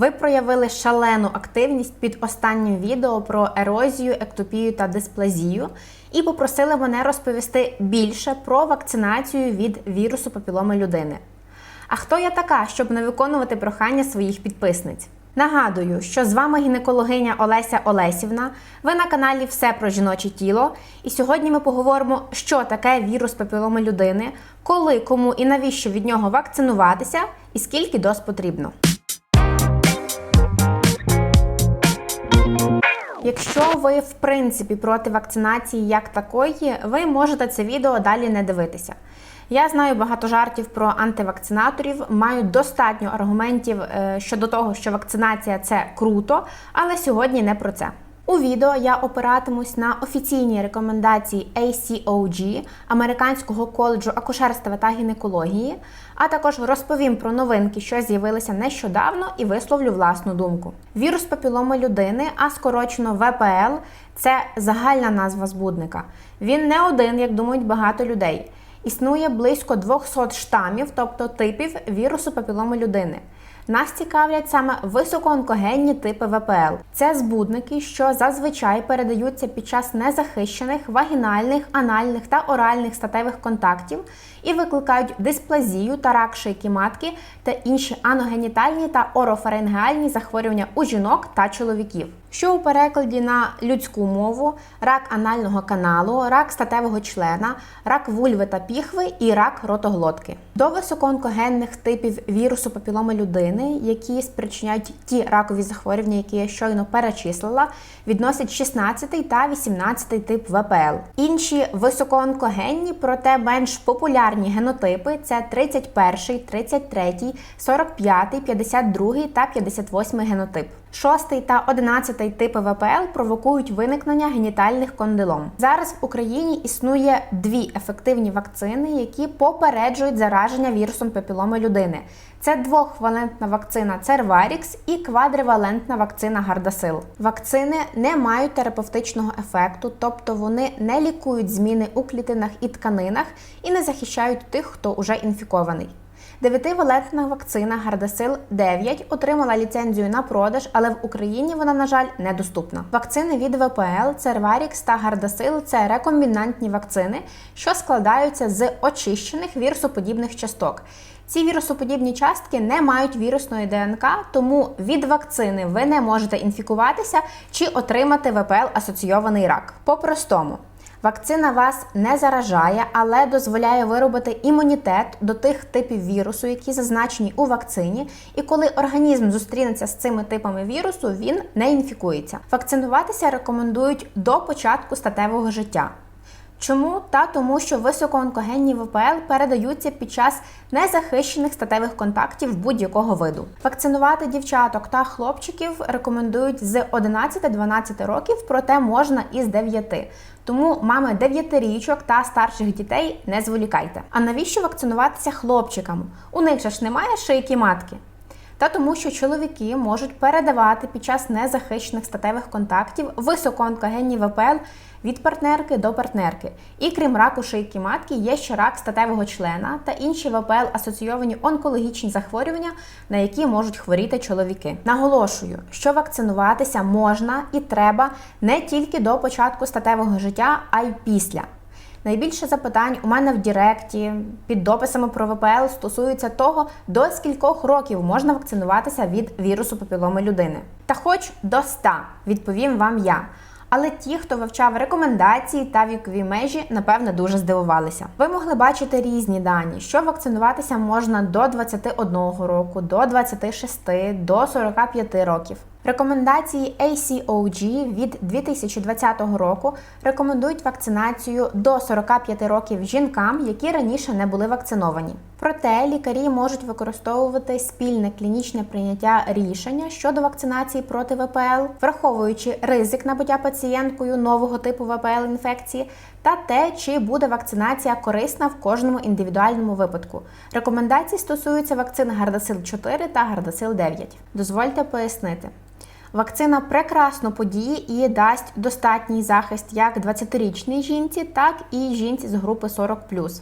Ви проявили шалену активність під останнім відео про ерозію, ектопію та дисплазію і попросили мене розповісти більше про вакцинацію від вірусу папіломи людини. А хто я така, щоб не виконувати прохання своїх підписниць? Нагадую, що з вами гінекологиня Олеся Олесівна. Ви на каналі Все про жіноче тіло. І сьогодні ми поговоримо, що таке вірус папіломи людини, коли, кому і навіщо від нього вакцинуватися, і скільки доз потрібно. Якщо ви в принципі проти вакцинації як такої, ви можете це відео далі не дивитися. Я знаю багато жартів про антивакцинаторів, маю достатньо аргументів е, щодо того, що вакцинація це круто, але сьогодні не про це. У відео я опиратимусь на офіційні рекомендації ACOG Американського коледжу акушерства та гінекології, а також розповім про новинки, що з'явилися нещодавно, і висловлю власну думку. Вірус папіломи людини, а скорочено ВПЛ, це загальна назва збудника. Він не один, як думають багато людей. Існує близько 200 штамів, тобто типів вірусу папіломи людини. Нас цікавлять саме високоонкогенні типи ВПЛ. Це збудники, що зазвичай передаються під час незахищених вагінальних, анальних та оральних статевих контактів і викликають дисплазію та рак шийки матки та інші аногенітальні та орофарингеальні захворювання у жінок та чоловіків. Що у перекладі на людську мову рак анального каналу, рак статевого члена, рак вульви та піхви і рак ротоглотки. До високоонкогенних типів вірусу папіломи людини, які спричиняють ті ракові захворювання, які я щойно перечислила, відносять 16 та 18 тип ВПЛ. Інші високоонкогенні, проте менш популярні генотипи це 31, 33, 45, 52 та 58 генотип. Шостий та одинадцятий типи ВПЛ провокують виникнення генітальних кондилом. Зараз в Україні існує дві ефективні вакцини, які попереджують зараження вірусом папіломи людини. Це двохвалентна вакцина Cervarix і квадривалентна вакцина Gardasil. Вакцини не мають терапевтичного ефекту, тобто вони не лікують зміни у клітинах і тканинах і не захищають тих, хто уже інфікований. Дев'ятивалентна вакцина Gardasil 9 отримала ліцензію на продаж, але в Україні вона, на жаль, недоступна. Вакцини від ВПЛ, Cervarix та Gardasil – це рекомбінантні вакцини, що складаються з очищених вірусоподібних часток. Ці вірусоподібні частки не мають вірусної ДНК, тому від вакцини ви не можете інфікуватися чи отримати ВПЛ асоційований рак. По-простому. Вакцина вас не заражає, але дозволяє виробити імунітет до тих типів вірусу, які зазначені у вакцині. І коли організм зустрінеться з цими типами вірусу, він не інфікується. Вакцинуватися рекомендують до початку статевого життя. Чому? Та тому, що високоонкогенні ВПЛ передаються під час незахищених статевих контактів будь-якого виду. Вакцинувати дівчаток та хлопчиків рекомендують з 11-12 років, проте можна і з 9. Тому мами 9-річок та старших дітей не зволікайте. А навіщо вакцинуватися хлопчикам? У них же ж немає шийки матки. Та тому, що чоловіки можуть передавати під час незахищених статевих контактів високоонкогенні ВПЛ від партнерки до партнерки. І крім раку шийки матки, є ще рак статевого члена та інші ВПЛ асоційовані онкологічні захворювання, на які можуть хворіти чоловіки. Наголошую, що вакцинуватися можна і треба не тільки до початку статевого життя, а й після. Найбільше запитань у мене в Діректі під дописами про ВПЛ стосуються того, до скількох років можна вакцинуватися від вірусу папіломи людини. Та хоч до 100, відповім вам я. Але ті, хто вивчав рекомендації та вікові межі, напевне, дуже здивувалися. Ви могли бачити різні дані, що вакцинуватися можна до 21 року, до 26, до 45 років. Рекомендації ACOG від 2020 року рекомендують вакцинацію до 45 років жінкам, які раніше не були вакциновані. Проте лікарі можуть використовувати спільне клінічне прийняття рішення щодо вакцинації проти ВПЛ, враховуючи ризик набуття пацієнткою нового типу ВПЛ інфекції та те, чи буде вакцинація корисна в кожному індивідуальному випадку. Рекомендації стосуються вакцин Gardasil 4 та Gardasil 9. Дозвольте пояснити. Вакцина прекрасно подіє і дасть достатній захист як 20-річній жінці, так і жінці з групи 40+.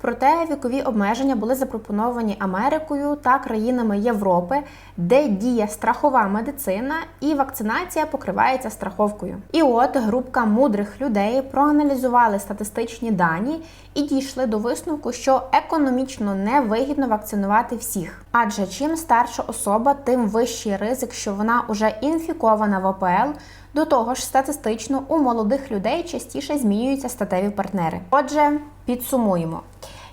Проте вікові обмеження були запропоновані Америкою та країнами Європи, де діє страхова медицина і вакцинація покривається страховкою. І от групка мудрих людей проаналізували статистичні дані і дійшли до висновку, що економічно невигідно вакцинувати всіх. Адже чим старша особа, тим вищий ризик, що вона уже інфікована ВПЛ. До того ж, статистично у молодих людей частіше змінюються статеві партнери. Отже, підсумуємо: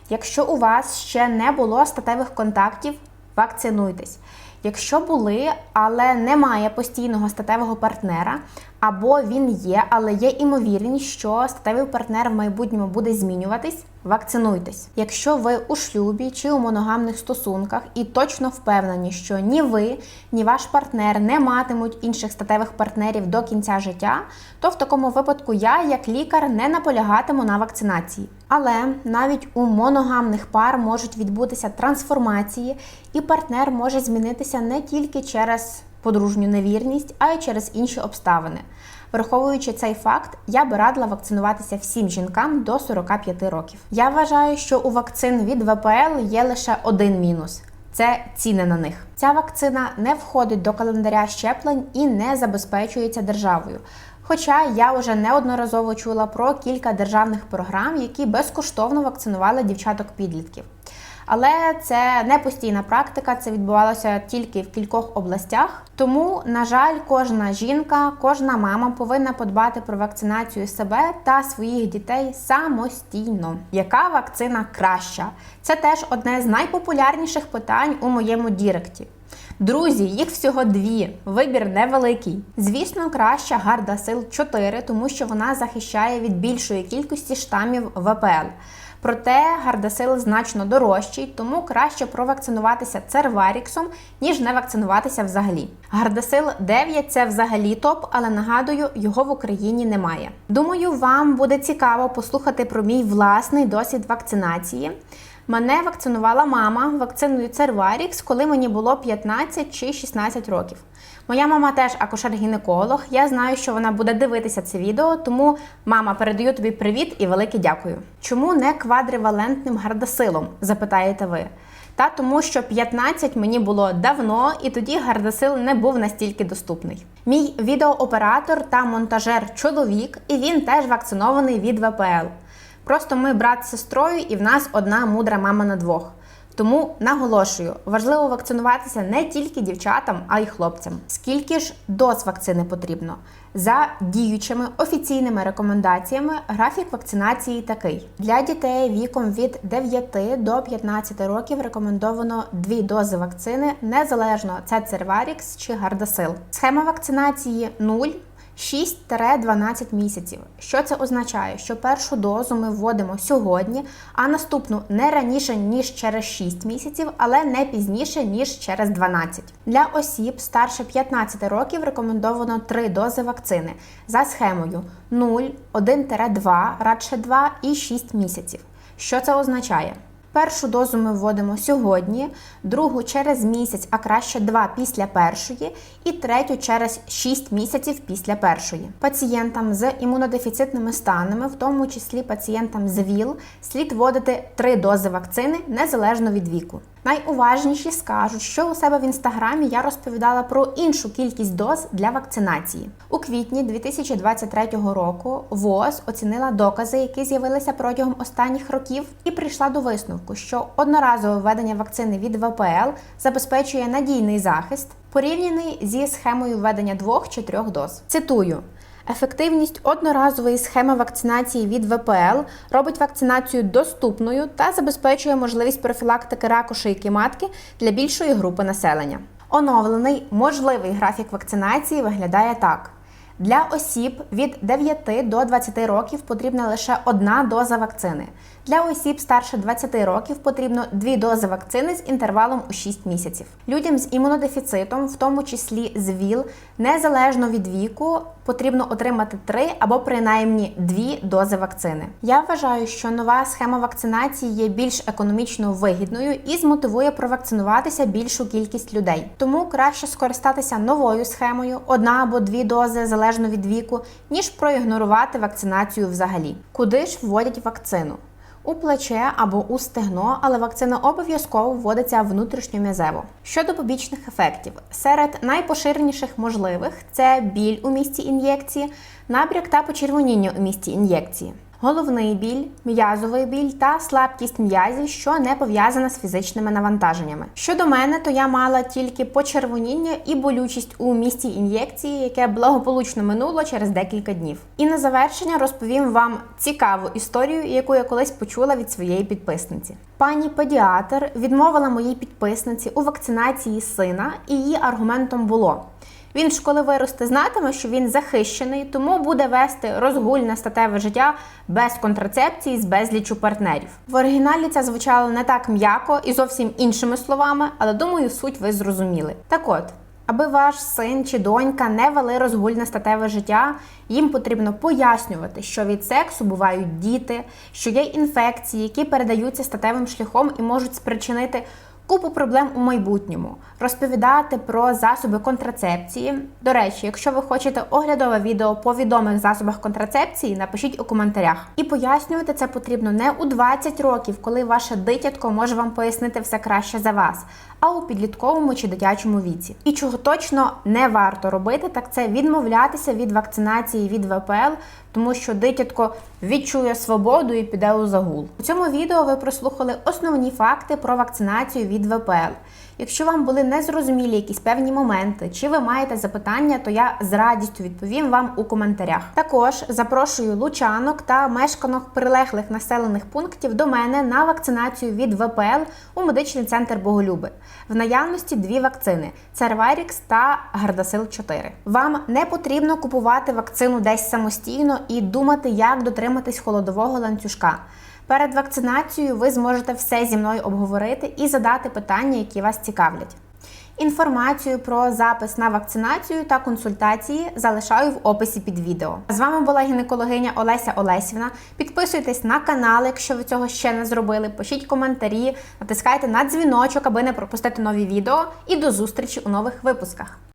якщо у вас ще не було статевих контактів, вакцинуйтесь. Якщо були, але немає постійного статевого партнера, або він є, але є імовірність, що статевий партнер в майбутньому буде змінюватись, вакцинуйтесь. Якщо ви у шлюбі чи у моногамних стосунках і точно впевнені, що ні ви, ні ваш партнер не матимуть інших статевих партнерів до кінця життя, то в такому випадку я, як лікар, не наполягатиму на вакцинації. Але навіть у моногамних пар можуть відбутися трансформації, і партнер може змінитися не тільки через подружню невірність, а й через інші обставини. Враховуючи цей факт, я би радила вакцинуватися всім жінкам до 45 років. Я вважаю, що у вакцин від ВПЛ є лише один мінус. Це ціни на них. Ця вакцина не входить до календаря щеплень і не забезпечується державою. Хоча я вже неодноразово чула про кілька державних програм, які безкоштовно вакцинували дівчаток-підлітків. Але це не постійна практика, це відбувалося тільки в кількох областях. Тому, на жаль, кожна жінка, кожна мама повинна подбати про вакцинацію себе та своїх дітей самостійно. Яка вакцина краща? Це теж одне з найпопулярніших питань у моєму Діректі. Друзі, їх всього дві. Вибір невеликий. Звісно, краща гарда сил 4, тому що вона захищає від більшої кількості штамів ВПЛ. Проте гардасил значно дорожчий, тому краще провакцинуватися церваріксом, ніж не вакцинуватися взагалі. Гардасил 9 це взагалі топ, але нагадую, його в Україні немає. Думаю, вам буде цікаво послухати про мій власний досвід вакцинації. Мене вакцинувала мама вакциною Церварікс, коли мені було 15 чи 16 років. Моя мама теж акушер-гінеколог. Я знаю, що вона буде дивитися це відео, тому мама передаю тобі привіт і велике дякую. Чому не квадривалентним гардасилом? запитаєте ви. Та тому, що 15 мені було давно, і тоді гардасил не був настільки доступний. Мій відеооператор та монтажер чоловік, і він теж вакцинований від ВПЛ. Просто ми брат з сестрою, і в нас одна мудра мама на двох. Тому наголошую, важливо вакцинуватися не тільки дівчатам, а й хлопцям. Скільки ж доз вакцини потрібно? За діючими офіційними рекомендаціями графік вакцинації такий: для дітей віком від 9 до 15 років рекомендовано дві дози вакцини незалежно це Церварікс чи Гардасил. Схема вакцинації 0, 6-12 місяців. Що це означає? Що першу дозу ми вводимо сьогодні, а наступну не раніше ніж через 6 місяців, але не пізніше ніж через 12. Для осіб старше 15 років рекомендовано 3 дози вакцини за схемою 0, 1-2, радше 2 і 6 місяців. Що це означає? Першу дозу ми вводимо сьогодні, другу через місяць, а краще два після першої, і третю через 6 місяців після першої. Пацієнтам з імунодефіцитними станами, в тому числі пацієнтам з ВІЛ, слід вводити три дози вакцини незалежно від віку. Найуважніші скажуть, що у себе в інстаграмі я розповідала про іншу кількість доз для вакцинації. У квітні 2023 року ВООЗ оцінила докази, які з'явилися протягом останніх років, і прийшла до висновку, що одноразове введення вакцини від ВПЛ забезпечує надійний захист, порівняний зі схемою введення двох чи трьох доз. Цитую. Ефективність одноразової схеми вакцинації від ВПЛ робить вакцинацію доступною та забезпечує можливість профілактики раку шийки матки для більшої групи населення. Оновлений можливий графік вакцинації виглядає так. Для осіб від 9 до 20 років потрібна лише одна доза вакцини. Для осіб старше 20 років потрібно дві дози вакцини з інтервалом у 6 місяців. Людям з імунодефіцитом, в тому числі з ВІЛ, незалежно від віку, потрібно отримати три або принаймні дві дози вакцини. Я вважаю, що нова схема вакцинації є більш економічно вигідною і змотивує провакцинуватися більшу кількість людей. Тому краще скористатися новою схемою, одна або дві дози залежно від віку, ніж проігнорувати вакцинацію взагалі. Куди ж вводять вакцину? У плече або у стегно, але вакцина обов'язково вводиться внутрішньом'язево. Щодо побічних ефектів, серед найпоширеніших можливих це біль у місці ін'єкції, набряк та почервоніння у місці ін'єкції. Головний біль, м'язовий біль та слабкість м'язів, що не пов'язана з фізичними навантаженнями. Щодо мене, то я мала тільки почервоніння і болючість у місці ін'єкції, яке благополучно минуло через декілька днів. І на завершення розповім вам цікаву історію, яку я колись почула від своєї підписниці. Пані педіатр відмовила моїй підписниці у вакцинації сина, і її аргументом було. Він ж коли виросте, знатиме, що він захищений, тому буде вести розгульне статеве життя без контрацепції з безлічу партнерів. В оригіналі це звучало не так м'яко і зовсім іншими словами, але думаю, суть ви зрозуміли. Так от. Аби ваш син чи донька не вели розгульне статеве життя, їм потрібно пояснювати, що від сексу бувають діти, що є інфекції, які передаються статевим шляхом і можуть спричинити купу проблем у майбутньому, розповідати про засоби контрацепції. До речі, якщо ви хочете оглядове відео по відомих засобах контрацепції, напишіть у коментарях. І пояснювати це потрібно не у 20 років, коли ваше дитятко може вам пояснити все краще за вас, а у підлітковому чи дитячому віці. І чого точно не варто робити, так це відмовлятися від вакцинації від ВПЛ, тому що дитятко відчує свободу і піде у загул. У цьому відео ви прослухали основні факти про вакцинацію від ВПЛ. Якщо вам були незрозумілі якісь певні моменти, чи ви маєте запитання, то я з радістю відповім вам у коментарях. Також запрошую лучанок та мешканок прилеглих населених пунктів до мене на вакцинацію від ВПЛ у медичний центр Боголюби. В наявності дві вакцини: Церварікс та Гардасил 4. Вам не потрібно купувати вакцину десь самостійно і думати, як дотриматись холодового ланцюжка. Перед вакцинацією ви зможете все зі мною обговорити і задати питання, які вас цікавлять. Інформацію про запис на вакцинацію та консультації залишаю в описі під відео. З вами була гінекологиня Олеся Олесівна. Підписуйтесь на канал, якщо ви цього ще не зробили. Пишіть коментарі, натискайте на дзвіночок, аби не пропустити нові відео. І до зустрічі у нових випусках.